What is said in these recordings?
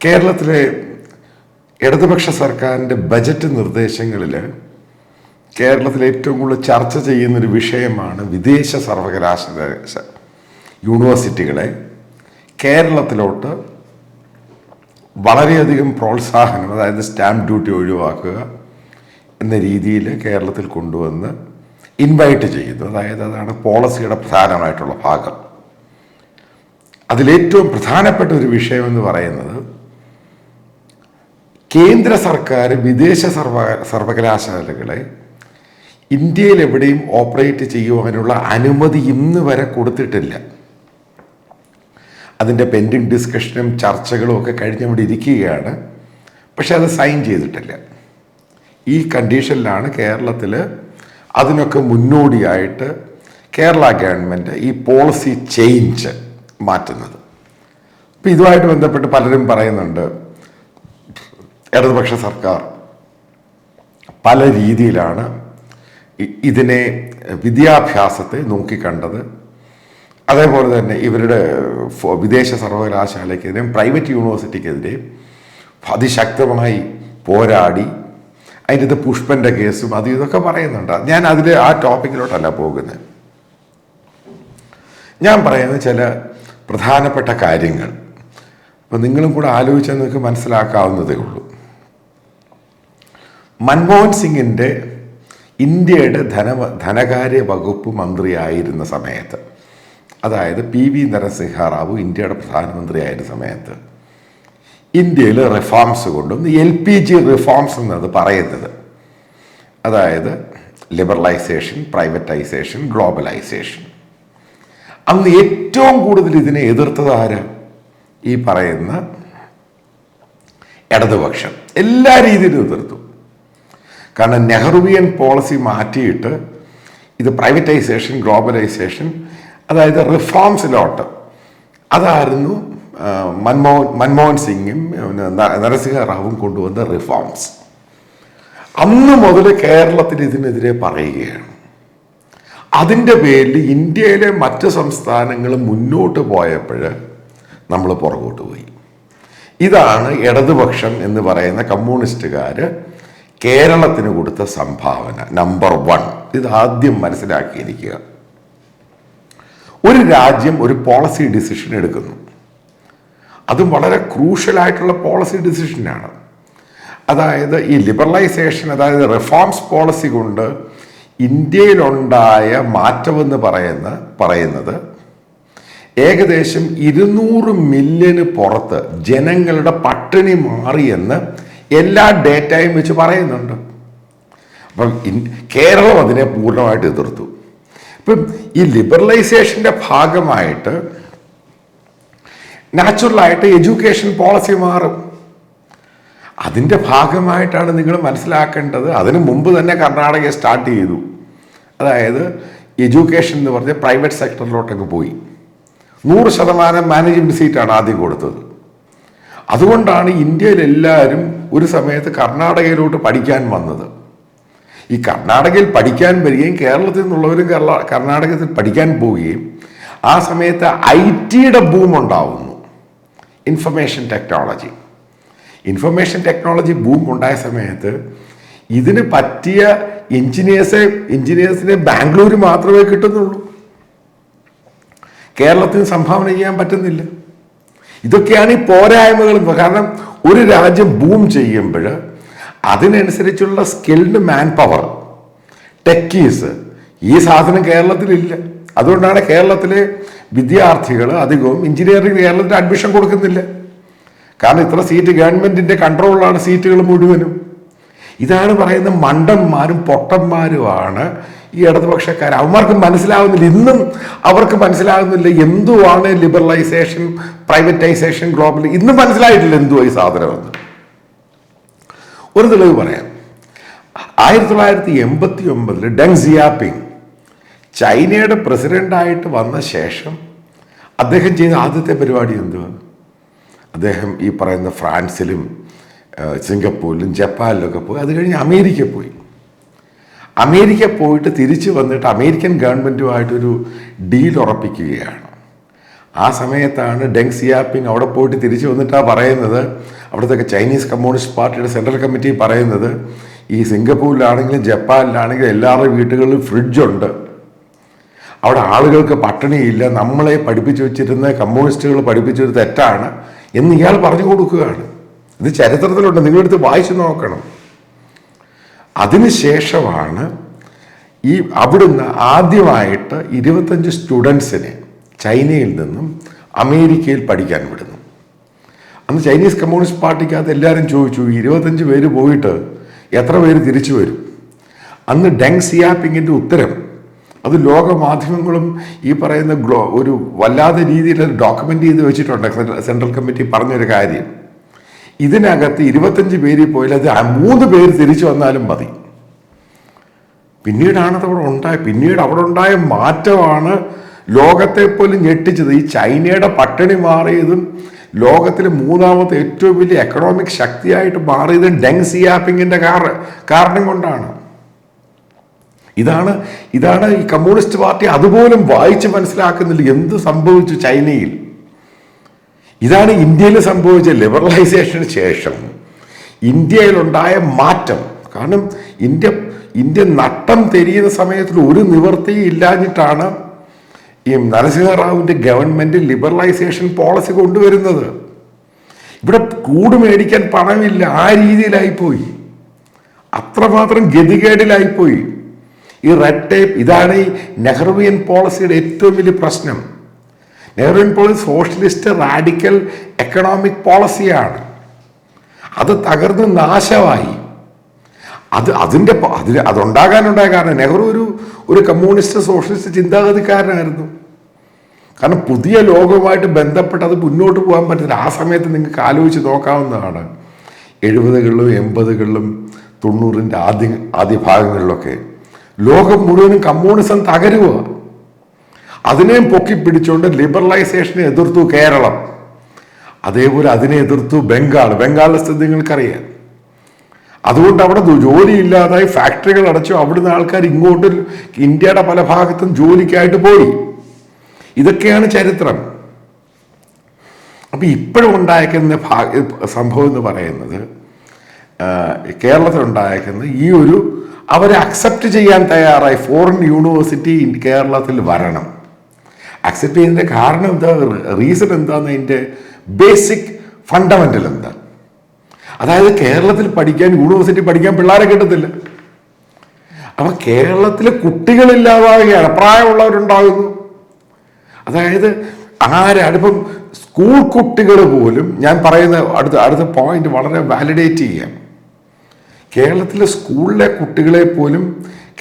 കേരളത്തിലെ ഇടതുപക്ഷ സർക്കാരിന്റെ ബജറ്റ് നിർദ്ദേശങ്ങളിൽ കേരളത്തിൽ ഏറ്റവും കൂടുതൽ ചർച്ച ചെയ്യുന്നൊരു വിഷയമാണ് വിദേശ സർവകലാശാല യൂണിവേഴ്സിറ്റികളെ കേരളത്തിലോട്ട് വളരെയധികം പ്രോത്സാഹനം അതായത് സ്റ്റാമ്പ് ഡ്യൂട്ടി ഒഴിവാക്കുക എന്ന രീതിയിൽ കേരളത്തിൽ കൊണ്ടുവന്ന് ഇൻവൈറ്റ് ചെയ്യുന്നു അതായത് അതാണ് പോളിസിയുടെ പ്രധാനമായിട്ടുള്ള ഭാഗം. അതിലേറ്റവും പ്രധാനപ്പെട്ട ഒരു വിഷയമെന്ന് പറയുന്നത് കേന്ദ്ര സർക്കാർ വിദേശ സർവ സർവകലാശാലകളെ ഇന്ത്യയിൽ എവിടെയും ഓപ്പറേറ്റ് ചെയ്യുവാനുള്ള അനുമതി ഇന്ന് വരെ കൊടുത്തിട്ടില്ല. അതിന്റെ പെൻഡിങ് ഡിസ്കഷനും ചർച്ചകളും ഒക്കെ കഴിഞ്ഞവിടെ ഇരിക്കുകയാണ്. പക്ഷെ അത് സൈൻ ചെയ്തിട്ടില്ല. ഈ കണ്ടീഷനിലാണ് കേരളത്തിൽ അതിനൊക്കെ മുന്നോടിയായിട്ട് കേരള ഗവൺമെന്റ് ഈ പോളിസി ചേഞ്ച് മാറ്റുന്നത്. അപ്പോൾ ഇതുമായിട്ട് ബന്ധപ്പെട്ട് പലരും പറയുന്നുണ്ട് ഇടതുപക്ഷ സർക്കാർ പല രീതിയിലാണ് ഇതിനെ വിദ്യാഭ്യാസത്തെ നോക്കിക്കണ്ടത്. അതേപോലെ തന്നെ ഇവരുടെ വിദേശ സർവകലാശാലയ്ക്കെതിരെയും പ്രൈവറ്റ് യൂണിവേഴ്സിറ്റിക്കെതിരെയും അതിശക്തമായി പോരാടി അതിന്റെ പുഷ്പന്റെ കേസും അത് ഇതൊക്കെ പറയുന്നുണ്ട്. ഞാൻ അതിൽ ആ ടോപ്പിക്കിലോട്ടല്ല പോകുന്നത്. ഞാൻ പറയുന്ന ചില പ്രധാനപ്പെട്ട കാര്യങ്ങൾ. അപ്പം നിങ്ങളും കൂടെ ആലോചിച്ചാൽ നിങ്ങൾക്ക് മനസ്സിലാക്കാവുന്നതേ ഉള്ളൂ. മൻമോഹൻ സിംഗിന്റെ ഇന്ത്യയുടെ ധന ധനകാര്യ വകുപ്പ് മന്ത്രിയായിരുന്ന സമയത്ത് അതായത് പി വി നരസിംഹ റാവു ഇന്ത്യയുടെ പ്രധാനമന്ത്രിയായിരുന്ന സമയത്ത് ഇന്ത്യയിൽ റിഫോംസ് കൊണ്ടും എൽ പി ജി റിഫോംസ് എന്നത് പറയുന്നത് അതായത് ലിബറലൈസേഷൻ പ്രൈവറ്റൈസേഷൻ ഗ്ലോബലൈസേഷൻ. അന്ന് ഏറ്റവും കൂടുതൽ ഇതിനെ എതിർത്തത് ആര്? ഈ പറയുന്ന ഇടതുപക്ഷം. എല്ലാ രീതിയിലും എതിർത്തു. കാരണം നെഹ്റുവിയൻ പോളിസി മാറ്റിയിട്ട് ഇത് പ്രൈവറ്റൈസേഷൻ ഗ്ലോബലൈസേഷൻ അതായത് റിഫോംസിലോട്ട് അതായിരുന്നു മൻമോഹൻ മൻമോഹൻ സിംഗും നരസിംഹ റാവും കൊണ്ടുവന്ന റിഫോംസ് അന്ന് മുതൽ കേരളത്തിൽ ഇതിനെതിരെ പറയുകയാണ്. അതിന്റെ പേരിൽ ഇന്ത്യയിലെ മറ്റ് സംസ്ഥാനങ്ങൾ മുന്നോട്ട് പോയപ്പോൾ നമ്മൾ പുറകോട്ട് പോയി. ഇതാണ് ഇടതുപക്ഷം എന്ന് പറയുന്ന കമ്മ്യൂണിസ്റ്റുകാർ കേരളത്തിന് കൊടുത്ത സംഭാവന നമ്പർ വൺ ഇത് ആദ്യം മനസ്സിലാക്കിയിരിക്കുക. ഒരു രാജ്യം ഒരു പോളിസി ഡിസിഷൻ എടുക്കുന്നു. അതും വളരെ ക്രൂഷ്യലായിട്ടുള്ള പോളിസി ഡിസിഷനാണ് അതായത് ഈ ലിബറലൈസേഷൻ അതായത് റിഫോംസ് പോളിസി കൊണ്ട് ഇന്ത്യയിലുണ്ടായ മാറ്റമെന്ന് പറയുന്ന പറയുന്നത് ഏകദേശം ഇരുന്നൂറ് മില്യന് പുറത്ത് ജനങ്ങളുടെ പട്ടിണി മാറിയെന്ന് എല്ലാ ഡേറ്റയും വെച്ച് പറയുന്നുണ്ട്. അപ്പം കേരളം അതിനെ പൂർണമായിട്ട് എതിർത്തു. ഇപ്പം ഈ ലിബറലൈസേഷന്റെ ഭാഗമായിട്ട് നാച്ചുറലായിട്ട് എഡ്യൂക്കേഷൻ പോളിസി മാറും. അതിന്റെ ഭാഗമായിട്ടാണ് നിങ്ങൾ മനസ്സിലാക്കേണ്ടത്. അതിന് മുമ്പ് തന്നെ കർണാടക സ്റ്റാർട്ട് ചെയ്തു. അതായത് എഡ്യൂക്കേഷൻ എന്ന് പറഞ്ഞ് പ്രൈവറ്റ് സെക്ടറിലോട്ടൊക്കെ പോയി. നൂറ് ശതമാനം മാനേജ്മെന്റ് സീറ്റാണ് ആദ്യം കൊടുത്തത്. അതുകൊണ്ടാണ് ഇന്ത്യയിലെല്ലാവരും ഒരു സമയത്ത് കർണാടകയിലോട്ട് പഠിക്കാൻ വന്നത്. ഈ കർണാടകയിൽ പഠിക്കാൻ വരികയും കേരളത്തിൽ നിന്നുള്ളവരും കേരള കർണാടകത്തിൽ പഠിക്കാൻ പോവുകയും ആ സമയത്ത് ഐ ടിയുടെ ബൂം ഉണ്ടാവുന്നു information technology information technology boom ഉണ്ടായ സമയത്ത് ഇതിന് പറ്റിയ എഞ്ചിനീയേഴ്സ് എഞ്ചിനീയേഴ്സിനെ ബാംഗ്ലൂർ മാത്രമേ കിട്ടുന്നുള്ളൂ. കേരളത്തിന് സംഭാവന ചെയ്യാൻ പറ്റുന്നില്ല. ഇതൊക്കെയാണ് ഈ പോരായ്മകൾ കാരണം ഒരു രാജ്യം ബൂം ചെയ്യുമ്പോൾ അതിനനുസരിച്ചുള്ള സ്കിൽഡ് മാൻ പവർ ടെക്കീസ് ഈ സാധനം കേരളത്തിലില്ല. അതുകൊണ്ടാണ് കേരളത്തിലെ വിദ്യാർത്ഥികൾ അധികവും എഞ്ചിനീയറിംഗ് കേരളത്തിൽ അഡ്മിഷൻ കൊടുക്കുന്നില്ല. കാരണം ഇത്ര സീറ്റ് ഗവൺമെന്റിന്റെ കൺട്രോളിലാണ് സീറ്റുകൾ മുഴുവനും. ഇതാണ് പറയുന്ന മണ്ടന്മാരും പൊട്ടന്മാരുമാണ് ഈ ഇടതുപക്ഷക്കാർ. അവന്മാർക്ക് മനസ്സിലാവുന്നില്ല. ഇന്നും അവർക്ക് മനസ്സിലാകുന്നില്ല എന്തുവാണ് ലിബറലൈസേഷൻ പ്രൈവറ്റൈസേഷൻ ഗ്ലോബൽ. ഇന്നും മനസ്സിലായിട്ടില്ല എന്തുവാ ഈ സാധനമെന്ന്. ഒരു തെളിവ് പറയാം. ആയിരത്തി തൊള്ളായിരത്തി എൺപത്തി ഒമ്പതിൽ ഡെങ് സിയാപിങ് ചൈനയുടെ പ്രസിഡന്റായിട്ട് വന്ന ശേഷം അദ്ദേഹം ചെയ്ത ആദ്യത്തെ പരിപാടി എന്തുവാ? അദ്ദേഹം ഈ പറയുന്ന ഫ്രാൻസിലും സിംഗപ്പൂരിലും ജപ്പാനിലൊക്കെ പോയി. അത് കഴിഞ്ഞ് അമേരിക്ക പോയി. അമേരിക്ക പോയിട്ട് തിരിച്ചു വന്നിട്ട് അമേരിക്കൻ ഗവൺമെന്റുമായിട്ടൊരു ഡീൽ ഉറപ്പിക്കുകയാണ്. ആ സമയത്താണ് ഡെങ് സിയാപ്പിങ് അവിടെ പോയിട്ട് തിരിച്ചു വന്നിട്ടാണ് പറയുന്നത്. അവിടുത്തെ ചൈനീസ് കമ്മ്യൂണിസ്റ്റ് പാർട്ടിയുടെ സെൻട്രൽ കമ്മിറ്റി പറയുന്നത് ഈ സിംഗപ്പൂരിലാണെങ്കിലും ജപ്പാനിലാണെങ്കിലും എല്ലാവരുടെ വീടുകളിലും ഫ്രിഡ്ജുണ്ട് അവിടെ ആളുകൾക്ക് പട്ടിണിയില്ല. നമ്മളെ പഠിപ്പിച്ചു വെച്ചിരുന്ന കമ്മ്യൂണിസ്റ്റുകൾ പഠിപ്പിച്ചൊരു തെറ്റാണ് എന്ന് ഇയാൾ പറഞ്ഞു കൊടുക്കുകയാണ്. ഇത് ചരിത്രത്തിലുണ്ട്. നിങ്ങളെടുത്ത് വായിച്ചു നോക്കണം. അതിനുശേഷമാണ് ഈ അവിടുന്ന് ആദ്യമായിട്ട് ഇരുപത്തഞ്ച് സ്റ്റുഡൻസിനെ ചൈനയിൽ നിന്നും അമേരിക്കയിൽ പഠിക്കാൻ വിടുന്നു. അന്ന് ചൈനീസ് കമ്മ്യൂണിസ്റ്റ് പാർട്ടിക്കകത്ത് എല്ലാവരും ചോദിച്ചു "ഈ ഇരുപത്തഞ്ച് പേര് പോയിട്ട് എത്ര പേര് തിരിച്ചു വരും? അന്ന് ഡെങ് സിയാപ്പിങ്ങിന്റെ ഉത്തരം അത് ലോക മാധ്യമങ്ങളും ഈ പറയുന്ന ഗ്ലോ ഒരു വല്ലാത്ത രീതിയിൽ ഡോക്യുമെന്റ് ചെയ്ത് വെച്ചിട്ടുണ്ട്. സെൻട്രൽ കമ്മിറ്റി പറഞ്ഞൊരു കാര്യം. ഇതിനകത്ത് ഇരുപത്തഞ്ച് പേരിൽ പോയാൽ അത് മൂന്ന് പേര് തിരിച്ചു വന്നാലും മതി. പിന്നീടാണ് അവിടെ ഉണ്ടായ പിന്നീട് അവിടെ ഉണ്ടായ മാറ്റമാണ് ലോകത്തെ പോലും ഞെട്ടിച്ചത്. ഈ ചൈനയുടെ പട്ടിണി മാറിയതും ലോകത്തിലെ മൂന്നാമത്തെ ഏറ്റവും വലിയ എക്കണോമിക് ശക്തിയായിട്ട് മാറിയതും ഡെങ് സിയാപ്പിങ്ങിന്റെ കാര കാരണം കൊണ്ടാണ്. ഇതാണ് ഇതാണ് ഈ കമ്മ്യൂണിസ്റ്റ് പാർട്ടി അതുപോലും വായിച്ച് മനസ്സിലാക്കുന്നില്ല എന്ത് സംഭവിച്ചു ചൈനയിൽ. ഇതാണ് ഇന്ത്യയിൽ സംഭവിച്ച ലിബറലൈസേഷന് ശേഷം ഇന്ത്യയിലുണ്ടായ മാറ്റം. കാരണം ഇന്ത്യ ഇന്ത്യ നട്ടം തെരിയുന്ന സമയത്തിൽ ഒരു നിവൃത്തിയും ഇല്ലാഞ്ഞിട്ടാണ് ഈ നരസിംഹറാവുവിന്റെ ഗവൺമെന്റ് ലിബറലൈസേഷൻ പോളിസി കൊണ്ടുവരുന്നത്. ഇവിടെ കൂട് മേടിക്കാൻ പണമില്ല ആ രീതിയിലായിപ്പോയി. അത്രമാത്രം ഗതികേടിലായിപ്പോയി. ഈ റെഡ് ടേപ്പ് ഇതാണ് ഈ നെഹ്റുവിയൻ പോളിസിയുടെ ഏറ്റവും വലിയ പ്രശ്നം. Nehruvian policy socialist radical economic പോളിസിയാണ് അത് തകർന്ന് നാശമായി. അത് അതിന്റെ അതിൽ അതുണ്ടാകാനുണ്ടായ കാരണം നെഹ്റു ഒരു ഒരു കമ്മ്യൂണിസ്റ്റ് സോഷ്യലിസ്റ്റ് ചിന്താഗതിക്കാരനായിരുന്നു. കാരണം പുതിയ ലോകവുമായിട്ട് ബന്ധപ്പെട്ട് അത് മുന്നോട്ട് പോകാൻ പറ്റില്ല. ആ സമയത്ത് നിങ്ങൾക്ക് ആലോചിച്ച് നോക്കാവുന്നതാണ്. എഴുപതുകളിലും എൺപതുകളിലും തൊണ്ണൂറിന്റെ ആദ്യ ആദ്യ ഭാഗങ്ങളിലൊക്കെ ലോകം മുഴുവനും കമ്മ്യൂണിസം തകരുക. അതിനെയും പൊക്കിപ്പിടിച്ചുകൊണ്ട് ലിബറലൈസേഷനെ എതിർത്തു കേരളം. അതേപോലെ അതിനെ എതിർത്തു ബംഗാൾ. ബംഗാളിലെ സ്ഥിതി നിങ്ങൾക്കറിയാം. അതുകൊണ്ട് അവിടെ ജോലിയില്ലാതായി ഫാക്ടറികൾ അടച്ചു. അവിടുന്ന് ആൾക്കാർ ഇങ്ങോട്ട് ഇന്ത്യയുടെ പല ഭാഗത്തും ജോലിക്കായിട്ട് പോയി. ഇതൊക്കെയാണ് ചരിത്രം. അപ്പൊ ഇപ്പോഴും ഉണ്ടായേക്കുന്ന സംഭവം എന്ന് പറയുന്നത് കേരളത്തിലുണ്ടായേക്കുന്ന ഈ ഒരു അവരെ അക്സെപ്റ്റ് ചെയ്യാൻ തയ്യാറായി. ഫോറിൻ യൂണിവേഴ്സിറ്റി കേരളത്തിൽ വരണം. അക്സെപ്റ്റ് ചെയ്യുന്നതിന്റെ കാരണം എന്താ? റീസൺ എന്താന്ന് അതിന്റെ ബേസിക് ഫണ്ടമെന്റൽ എന്താ? അതായത് കേരളത്തിൽ പഠിക്കാൻ യൂണിവേഴ്സിറ്റി പഠിക്കാൻ പിള്ളേരെ കിട്ടത്തില്ല. അപ്പൊ കേരളത്തിലെ കുട്ടികളില്ലാതാവുകയാണ്. പ്രായമുള്ളവരുണ്ടാകുന്നു അതായത് ആരാണ്? ഇപ്പം സ്കൂൾ കുട്ടികൾ പോലും ഞാൻ പറയുന്ന അടുത്ത അടുത്ത പോയിന്റ് വളരെ വാലിഡേറ്റ് ചെയ്യാം. കേരളത്തിലെ സ്കൂളിലെ കുട്ടികളെ പോലും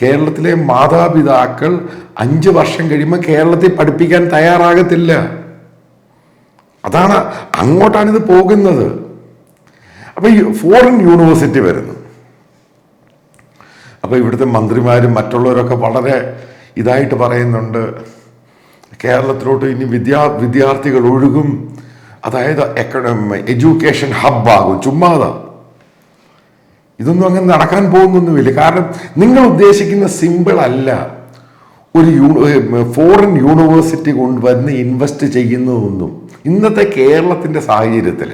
കേരളത്തിലെ മാതാപിതാക്കൾ അഞ്ച് വർഷം കഴിയുമ്പോൾ കേരളത്തിൽ പഠിപ്പിക്കാൻ തയ്യാറാകത്തില്ല. അതാണ് അങ്ങോട്ടാണ് ഇത് പോകുന്നത്. അപ്പൊ ഈ ഫോറിൻ യൂണിവേഴ്സിറ്റി വരുന്നു. അപ്പൊ ഇവിടുത്തെ മന്ത്രിമാരും മറ്റുള്ളവരൊക്കെ വളരെ ഇതായിട്ട് പറയുന്നുണ്ട്. കേരളത്തിലോട്ട് ഇനി വിദ്യാ വിദ്യാർത്ഥികൾ ഒഴുകും. അതായത് എക്കണോമി എഡ്യൂക്കേഷൻ ഹബ്ബാകും. ചുമ്മാതാ. ഇതൊന്നും അങ്ങനെ നടക്കാൻ പോകുന്നൊന്നുമില്ല. കാരണം നിങ്ങൾ ഉദ്ദേശിക്കുന്ന സിമ്പിൾ അല്ല. ഒരു ഫോറിൻ യൂണിവേഴ്സിറ്റി കൊണ്ട് വന്ന് ഇൻവെസ്റ്റ് ചെയ്യുന്നതൊന്നും. ഇന്നത്തെ കേരളത്തിന്റെ സാഹചര്യത്തിൽ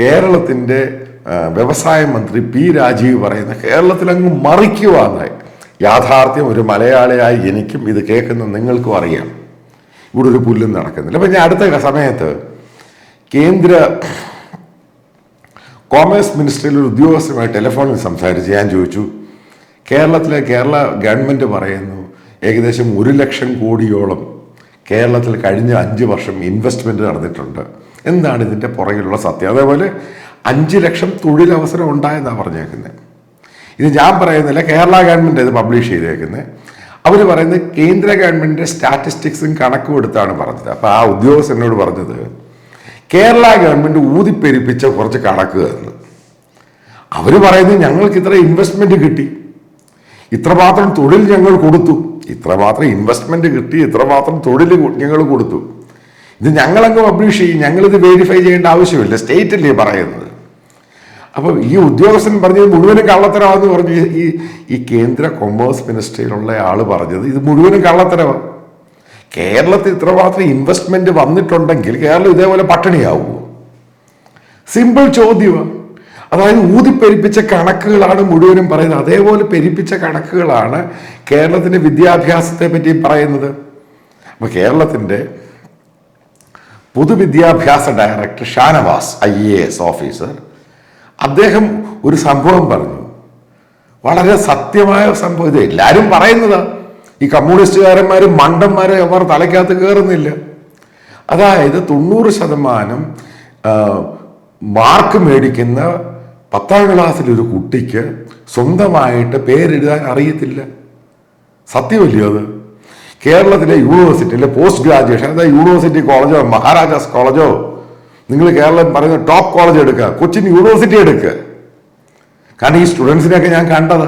കേരളത്തിന്റെ വ്യവസായ മന്ത്രി പി രാജീവ് പറയുന്ന കേരളത്തിൽ അങ്ങ് മറിക്കുവാന്നായി യാഥാർത്ഥ്യം ഒരു മലയാളിയായി എനിക്കും ഇത് കേൾക്കുന്ന നിങ്ങൾക്കും അറിയാം. ഇവിടെ ഒരു പുല്ലും നടക്കുന്നില്ല. അപ്പം ഞാൻ അടുത്ത സമയത്ത് കേന്ദ്ര കോമേഴ്സ് മിനിസ്ട്രിയിൽ ഒരു ഉദ്യോഗസ്ഥരുമായി ടെലിഫോണിൽ സംസാരിച്ച് ഞാൻ ചോദിച്ചു കേരളത്തിലെ കേരള ഗവൺമെന്റ് പറയുന്നു ഏകദേശം ഒരു ലക്ഷം കോടിയോളം കേരളത്തിൽ കഴിഞ്ഞ അഞ്ച് വർഷം ഇൻവെസ്റ്റ്മെന്റ് നടന്നിട്ടുണ്ട്. എന്താണ് ഇതിന്റെ പുറകിലുള്ള സത്യം? അതേപോലെ അഞ്ച് ലക്ഷം തൊഴിലവസരം ഉണ്ടായെന്നാണ് പറഞ്ഞേക്കുന്നത് ഇത് ഞാൻ പറയുന്നില്ല കേരള ഗവൺമെന്റ് ഇത് പബ്ലിഷ് ചെയ്തേക്കുന്നത് അവർ പറയുന്നത് കേന്ദ്ര ഗവൺമെന്റിന്റെ സ്റ്റാറ്റിസ്റ്റിക്സും കണക്കും എടുത്താണ് പറഞ്ഞത്. അപ്പോൾ ആ ഉദ്യോഗസ്ഥനോട് പറഞ്ഞത് കേരള ഗവൺമെന്റ് ഊതിപ്പെരിപ്പിച്ച കുറച്ച് കണക്ക് അവർ പറയുന്നത് ഞങ്ങൾക്ക് ഇത്ര ഇൻവെസ്റ്റ്മെന്റ് കിട്ടി. ഇത്രമാത്രം തൊഴിൽ ഞങ്ങൾ കൊടുത്തു. ഇത്രമാത്രം ഇൻവെസ്റ്റ്മെന്റ് കിട്ടി ഇത്രമാത്രം തൊഴിൽ ഞങ്ങൾ കൊടുത്തു. ഇത് ഞങ്ങളങ്ങ് പബ്ലിഷ് ചെയ്യും. ഞങ്ങളിത് വെരിഫൈ ചെയ്യേണ്ട ആവശ്യമില്ല. സ്റ്റേറ്റ് അല്ലേ പറയുന്നത്. അപ്പോൾ ഈ ഉദ്യോഗസ്ഥൻ പറഞ്ഞത് മുഴുവനും കള്ളത്തരമാണെന്ന് പറഞ്ഞു. ഈ- ഈ ഈ കേന്ദ്ര കൊമേഴ്സ് മിനിസ്ട്രിയിലുള്ള ആൾ പറഞ്ഞത് ഇത് മുഴുവനും കള്ളത്തരമാണ് കേരളത്തിൽ ഇത്രമാത്രം ഇൻവെസ്റ്റ്മെന്റ് വന്നിട്ടുണ്ടെങ്കിൽ കേരളം ഇതേപോലെ പട്ടിണിയാവുമോ? സിമ്പിൾ ചോദ്യമാണ് അതായത് ഊതിപ്പെരിപ്പിച്ച കണക്കുകളാണ് മുഴുവനും പറയുന്നത്. അതേപോലെ പെരിപ്പിച്ച കണക്കുകളാണ് കേരളത്തിന്റെ വിദ്യാഭ്യാസത്തെ പറ്റി പറയുന്നത്. അപ്പൊ കേരളത്തിന്റെ പൊതുവിദ്യാഭ്യാസ director Shanavas I A S officer അദ്ദേഹം ഒരു സംഭവം പറഞ്ഞു. വളരെ സത്യമായ സംഭവം. ഇത് എല്ലാവരും പറയുന്നതാ. ഈ കമ്മ്യൂണിസ്റ്റുകാരന്മാരും മണ്ടന്മാരും അവർ തലയ്ക്കകത്ത് കയറുന്നില്ല അതായത് തൊണ്ണൂറ് ശതമാനം മാർക്ക് മേടിക്കുന്ന പത്താം ക്ലാസ്സിലൊരു കുട്ടിക്ക് സ്വന്തമായിട്ട് പേരെഴുതാൻ അറിയത്തില്ല. സത്യമല്ലയോ അത്? കേരളത്തിലെ യൂണിവേഴ്സിറ്റിയിലെ പോസ്റ്റ് ഗ്രാജുവേഷൻ അതായത് യൂണിവേഴ്സിറ്റി കോളേജോ മഹാരാജാസ് കോളേജോ നിങ്ങൾ കേരളം പറയുന്ന ടോപ്പ് കോളേജ് എടുക്കുക കൊച്ചിൻ യൂണിവേഴ്സിറ്റി എടുക്കുക. കാരണം ഈ സ്റ്റുഡൻസിനെയൊക്കെ ഞാൻ കണ്ടത്.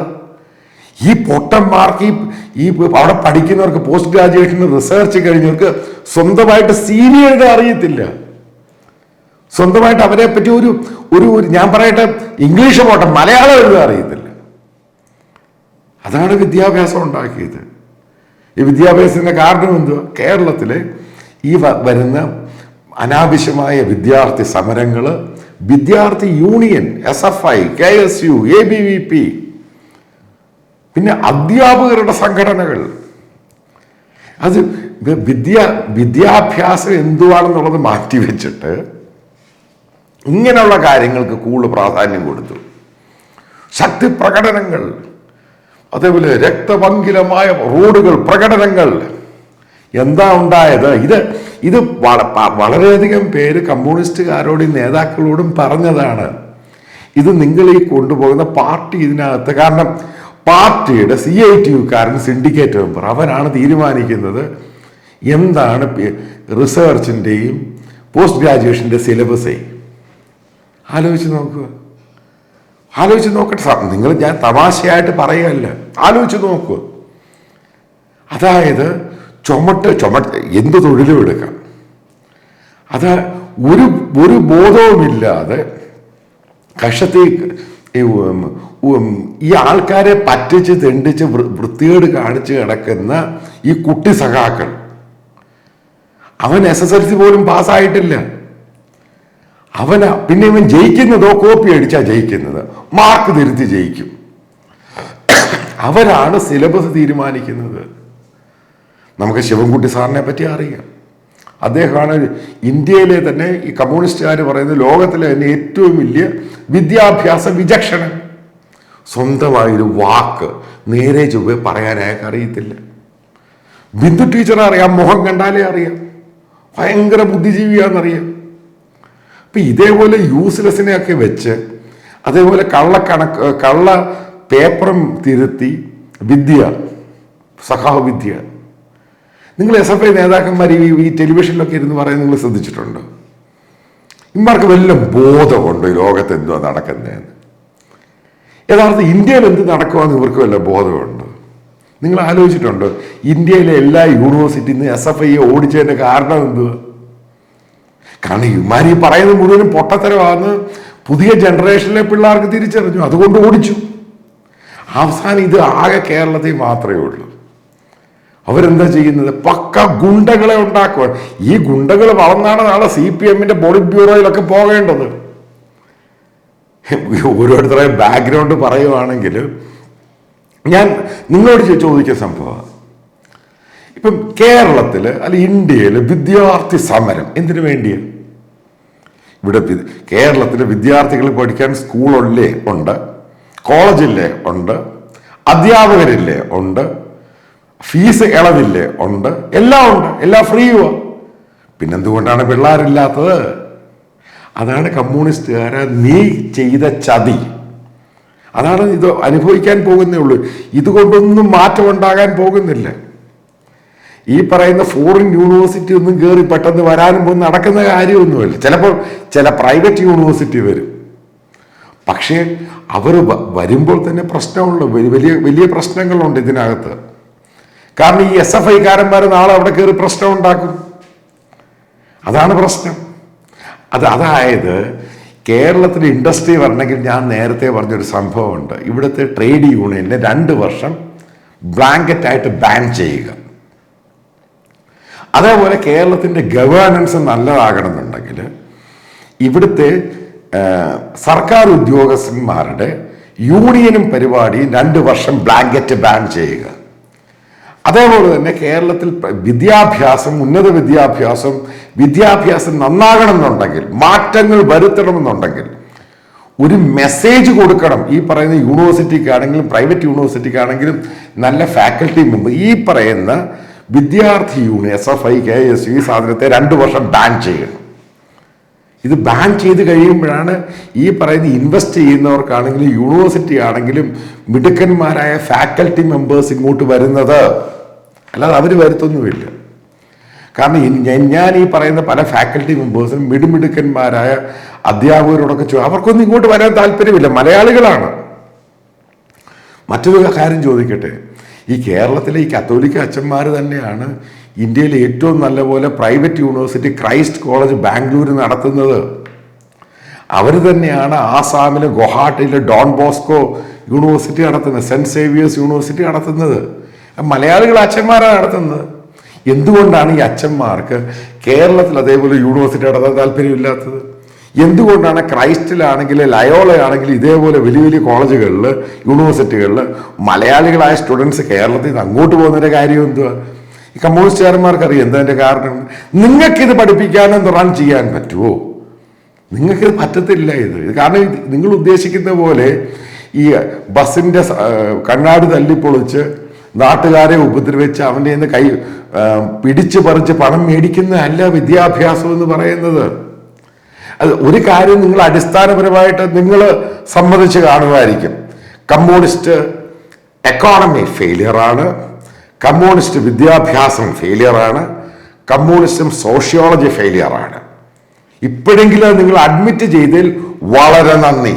ഈ പൊട്ടന്മാർക്ക് ഈ ഈ അവിടെ പഠിക്കുന്നവർക്ക് പോസ്റ്റ് ഗ്രാജുവേഷൻ റിസർച്ച് കഴിഞ്ഞവർക്ക് സ്വന്തമായിട്ട് എഴുതാൻ അറിയത്തില്ല. സ്വന്തമായിട്ട് അവരെ പറ്റി ഒരു ഒരു ഞാൻ പറയട്ടെ ഇംഗ്ലീഷ് പോട്ടെ മലയാളം എഴുതാൻ അറിയത്തില്ല. അതാണ് വിദ്യാഭ്യാസം ഉണ്ടാക്കിയത്. ഈ വിദ്യാഭ്യാസത്തിന്റെ കാരണം എന്തുവാ? കേരളത്തിലെ ഈ വരുന്ന അനാവശ്യമായ വിദ്യാർത്ഥി സമരങ്ങൾ വിദ്യാർത്ഥി union S F I K S U A B V P പിന്നെ അധ്യാപകരുടെ സംഘടനകൾ. അത് വിദ്യ വിദ്യാഭ്യാസം എന്തുവാണെന്നുള്ളത് മാറ്റിവെച്ചിട്ട് ഇങ്ങനെയുള്ള കാര്യങ്ങൾക്ക് കൂടുതൽ പ്രാധാന്യം കൊടുത്തു. ശക്തി പ്രകടനങ്ങൾ അതേപോലെ രക്തപങ്കിലമായ റോഡുകൾ പ്രകടനങ്ങൾ. എന്താ ഉണ്ടായത്? ഇത് ഇത് വളരെയധികം പേര് കമ്മ്യൂണിസ്റ്റുകാരോടും നേതാക്കളോടും പറഞ്ഞതാണ്. ഇത് നിങ്ങൾ ഈ കൊണ്ടുപോകുന്ന പാർട്ടി ഇതിനകത്ത് കാരണം പാർട്ടിയുടെ സി ഐ ടി യുക്കാരൻ സിൻഡിക്കേറ്റ് മെമ്പർ അവനാണ് തീരുമാനിക്കുന്നത്. എന്താണ് റിസർച്ചിന്റെയും പോസ്റ്റ് ഗ്രാജുവേഷന്റെ സിലബസേ? ആലോചിച്ച് നോക്കുക. ആലോചിച്ച് നോക്കട്ടെ നിങ്ങൾ ഞാൻ തമാശയായിട്ട് പറയുകയല്ല. ആലോചിച്ച് നോക്കുക. അതായത് ചുമട്ട് ചുമട്ട് എന്ത് തൊഴിലും എടുക്കാം. അത് ഒരു ഒരു ബോധവുമില്ലാതെ കഷത്തി ഈ ആൾക്കാരെ പറ്റിച്ച് തെണ്ടിച്ച് വൃത്തികേട് കാണിച്ച് കിടക്കുന്ന ഈ കുട്ടി സഖാക്കൾ. അവൻ എസ് എസ് എൽ സി പോലും പാസ്സായിട്ടില്ല. അവന് പിന്നെ ഇവൻ ജയിക്കുന്നതോ കോപ്പി അടിച്ചാ ജയിക്കുന്നത്. മാർക്ക് തിരുത്തി ജയിക്കും. അവരാണ് സിലബസ് തീരുമാനിക്കുന്നത്. നമുക്ക് ശിവൻകുട്ടി സാറിനെ പറ്റി അറിയാം. അദ്ദേഹമാണ് ഇന്ത്യയിലെ തന്നെ ഈ കമ്മ്യൂണിസ്റ്റുകാർ പറയുന്നത് ലോകത്തിലെ തന്നെ ഏറ്റവും വലിയ വിദ്യാഭ്യാസ വിചക്ഷണൻ. സ്വന്തമായൊരു വാക്ക് നേരെ ചൊവ്വെ പറയാൻ അയാൾക്ക് അറിയത്തില്ല. ബിന്ദു ടീച്ചറെ അറിയാം മുഖം കണ്ടാലേ അറിയാം. ഭയങ്കര ബുദ്ധിജീവിയാണെന്നറിയാം. അപ്പൊ ഇതേപോലെ യൂസ്ലെസ്സിനെയൊക്കെ വെച്ച് അതേപോലെ കള്ളക്കണക്ക് കള്ള പേപ്പറും തിരുത്തി വിദ്യ സഖാവ് വിദ്യ. നിങ്ങൾ എസ് എഫ് ഐ നേതാക്കന്മാർ ഈ ഈ ടെലിവിഷനിലൊക്കെ ഇരുന്ന് പറയുന്നത് നിങ്ങൾ ശ്രദ്ധിച്ചിട്ടുണ്ട്? ഇമാർക്ക് വല്ല ബോധമുണ്ടോ ഈ ലോകത്ത് എന്തുവാ നടക്കുന്നതെന്ന് യഥാർത്ഥ ഇന്ത്യയിൽ എന്ത് നടക്കുമെന്ന് ഇവർക്ക് വല്ല ബോധമുണ്ട്? നിങ്ങൾ ആലോചിച്ചിട്ടുണ്ട്? ഇന്ത്യയിലെ എല്ലാ യൂണിവേഴ്സിറ്റിയിൽ നിന്ന് എസ് എഫ് ഐയെ ഓടിച്ചതിന്റെ കാരണം എന്തുവാ? കാരണം ഇമാരി പറയുന്നത് മുഴുവനും പൊട്ടത്തരമാണെന്ന് പുതിയ ജനറേഷനിലെ പിള്ളേർക്ക് തിരിച്ചറിഞ്ഞു. അതുകൊണ്ട് ഓടിച്ചു. അവസാനം ഇത് ആകെ കേരളത്തിൽ മാത്രമേ ഉള്ളൂ. അവരെന്താ ചെയ്യുന്നത്? പക്ക ഗുണ്ടകളെ ഉണ്ടാക്കുക ഈ ഗുണ്ടകൾ വളർന്നാണ് നാളെ സി പി എമ്മിന്റെ പോളിറ്റ് ബ്യൂറോയിലൊക്കെ പോകേണ്ടത്. ഓരോരുത്തരെ ബാക്ക്ഗ്രൗണ്ട് പറയുവാണെങ്കിൽ ഞാൻ നിങ്ങളോട് ചോദിക്കുന്ന സംഭവം. ഇപ്പം കേരളത്തിൽ അല്ലെ ഇന്ത്യയിൽ വിദ്യാർത്ഥി സമരം എന്തിനു വേണ്ടിയാണ് ഇവിടെ കേരളത്തിലെ വിദ്യാർത്ഥികൾ പഠിക്കാൻ സ്കൂളില്ലേ ഉണ്ട് കോളേജില്ലേ ഉണ്ട് അധ്യാപകരില്ലേ ഉണ്ട് ഫീസ് ഇളവില്ലേ ഉണ്ട് എല്ലാം ഉണ്ട് എല്ലാം ഫ്രീയുവാ. പിന്നെന്തുകൊണ്ടാണ് പിള്ളേരില്ലാത്തത്? അതാണ് കമ്മ്യൂണിസ്റ്റുകാരെ നീ ചെയ്ത ചതി. അതാണ് ഇത് അനുഭവിക്കാൻ പോകുന്നേ ഉള്ളൂ. ഇതുകൊണ്ടൊന്നും മാറ്റമുണ്ടാകാൻ പോകുന്നില്ല. ഈ പറയുന്ന ഫോറിൻ യൂണിവേഴ്സിറ്റി ഒന്നും കയറി പെട്ടെന്ന് വരാനും പോകുന്ന നടക്കുന്ന കാര്യമൊന്നുമില്ല. ചിലപ്പോൾ ചില പ്രൈവറ്റ് യൂണിവേഴ്സിറ്റി വരും. പക്ഷേ അവർ വരുമ്പോൾ തന്നെ പ്രശ്നമുള്ള വലിയ വലിയ പ്രശ്നങ്ങളുണ്ട് ഇതിനകത്ത്. കാരണം ഈ എസ് എഫ് ഐക്കാരന്മാർ നാളെ അവിടെ കയറി പ്രശ്നം ഉണ്ടാക്കും. അതാണ് പ്രശ്നം. അത് അതായത് കേരളത്തിൽ ഇൻഡസ്ട്രി വരണമെങ്കിൽ ഞാൻ നേരത്തെ പറഞ്ഞൊരു സംഭവമുണ്ട്. ഇവിടുത്തെ ട്രേഡ് യൂണിയനെ രണ്ട് വർഷം ബ്ലാങ്കറ്റായിട്ട് ബാൻ ചെയ്യുക. അതേപോലെ കേരളത്തിന്റെ ഗവേണൻസ് നല്ലതാകണമെന്നുണ്ടെങ്കിൽ ഇവിടുത്തെ സർക്കാർ ഉദ്യോഗസ്ഥന്മാരുടെ യൂണിയനും പരിപാടിയും രണ്ട് വർഷം ബ്ലാങ്കറ്റ് ബാൻ ചെയ്യുക. അതേപോലെ തന്നെ കേരളത്തിൽ വിദ്യാഭ്യാസം ഉന്നത വിദ്യാഭ്യാസം വിദ്യാഭ്യാസം നന്നാകണമെന്നുണ്ടെങ്കിൽ മാറ്റങ്ങൾ വരുത്തണമെന്നുണ്ടെങ്കിൽ ഒരു മെസ്സേജ് കൊടുക്കണം. ഈ പറയുന്ന യൂണിവേഴ്സിറ്റിക്കാണെങ്കിലും പ്രൈവറ്റ് യൂണിവേഴ്സിറ്റിക്കാണെങ്കിലും നല്ല ഫാക്കൽറ്റി മെമ്പർ ഈ പറയുന്ന വിദ്യാർത്ഥി union S F I K S ഈ സാധനത്തെ രണ്ട് വർഷം ബാൻ ചെയ്യണം. ഇത് ബാൻ ചെയ്ത് കഴിയുമ്പോഴാണ് ഈ പറയുന്ന ഇൻവെസ്റ്റ് ചെയ്യുന്നവർക്കാണെങ്കിലും യൂണിവേഴ്സിറ്റി ആണെങ്കിലും മിടുക്കന്മാരായ ഫാക്കൽറ്റി മെമ്പേഴ്സ് ഇങ്ങോട്ട് വരുന്നത്. അല്ലാതെ അവർ വരുത്തൊന്നുമില്ല. കാരണം ഞാൻ- ഈ പറയുന്ന പല ഫാക്കൽറ്റി മെമ്പേഴ്സും മിടുമിടുക്കന്മാരായ അധ്യാപകരോടൊക്കെ ചോദിച്ചു അവർക്കൊന്നും ഇങ്ങോട്ട് വരാൻ താല്പര്യമില്ല. മലയാളികളാണ്. മറ്റൊരു കാര്യം ചോദിക്കട്ടെ. ഈ കേരളത്തിലെ ഈ കത്തോലിക്ക അച്ഛന്മാർ തന്നെയാണ് ഇന്ത്യയിൽ ഏറ്റവും നല്ല പോലെ private university Christ college Bangalore നടത്തുന്നത്. അവർ തന്നെയാണ് ആസാമിലെ ഗുവാഹട്ടിയിലെ ഡോൺ ബോസ്കോ യൂണിവേഴ്സിറ്റി നടത്തുന്നത് സെന്റ് സേവിയേഴ്സ് യൂണിവേഴ്സിറ്റി നടത്തുന്നത്. മലയാളികൾ അച്ഛന്മാരാണ് നടത്തുന്നത്. എന്തുകൊണ്ടാണ് ഈ അച്ഛന്മാർക്ക് കേരളത്തിൽ അതേപോലെ യൂണിവേഴ്സിറ്റി നടത്താൻ താല്പര്യമില്ലാത്തത്? എന്തുകൊണ്ടാണ് ക്രൈസ്റ്റിലാണെങ്കിൽ ലയോളയാണെങ്കിൽ ഇതേപോലെ വലിയ വലിയ കോളേജുകളിൽ യൂണിവേഴ്സിറ്റികളിൽ മലയാളികളായ സ്റ്റുഡൻസ് കേരളത്തിൽ നിന്ന് അങ്ങോട്ട് പോകുന്നതിന്റെ കാര്യം എന്തുവാ? ഈ കമ്മ്യൂണിസ്റ്റുകാരന്മാർക്കറിയാം എന്തതിന്റെ എന്താ കാരണം? നിങ്ങൾക്കിത് പഠിപ്പിക്കാനും റൺ ചെയ്യാൻ പറ്റുമോ? നിങ്ങൾക്കിത് പറ്റത്തില്ല ഇത്. കാരണം നിങ്ങൾ ഉദ്ദേശിക്കുന്ന പോലെ ഈ ബസ്സിന്റെ കണ്ണാടി തല്ലിപ്പൊളിച്ച് നാട്ടുകാരെ ഉപദ്രവിച്ച് അവന്റെ കൈ പിടിച്ച് പറിച്ച് പണം മേടിക്കുന്നതല്ല വിദ്യാഭ്യാസം എന്ന് പറയുന്നത്. അത് ഒരു കാര്യം നിങ്ങൾ അടിസ്ഥാനപരമായിട്ട് നിങ്ങൾ സമ്മതിച്ച് കാണുമായിരിക്കും കമ്മ്യൂണിസ്റ്റ് എക്കോണമി ഫെയിലിയറാണ് കമ്മ്യൂണിസ്റ്റ് വിദ്യാഭ്യാസം ഫെയിലിയറാണ് കമ്മ്യൂണിസ്റ്റും സോഷ്യോളജി ഫെയിലിയറാണ് ഇപ്പോഴെങ്കിലും നിങ്ങൾ അഡ്മിറ്റ് ചെയ്തതിൽ വളരെ നന്ദി.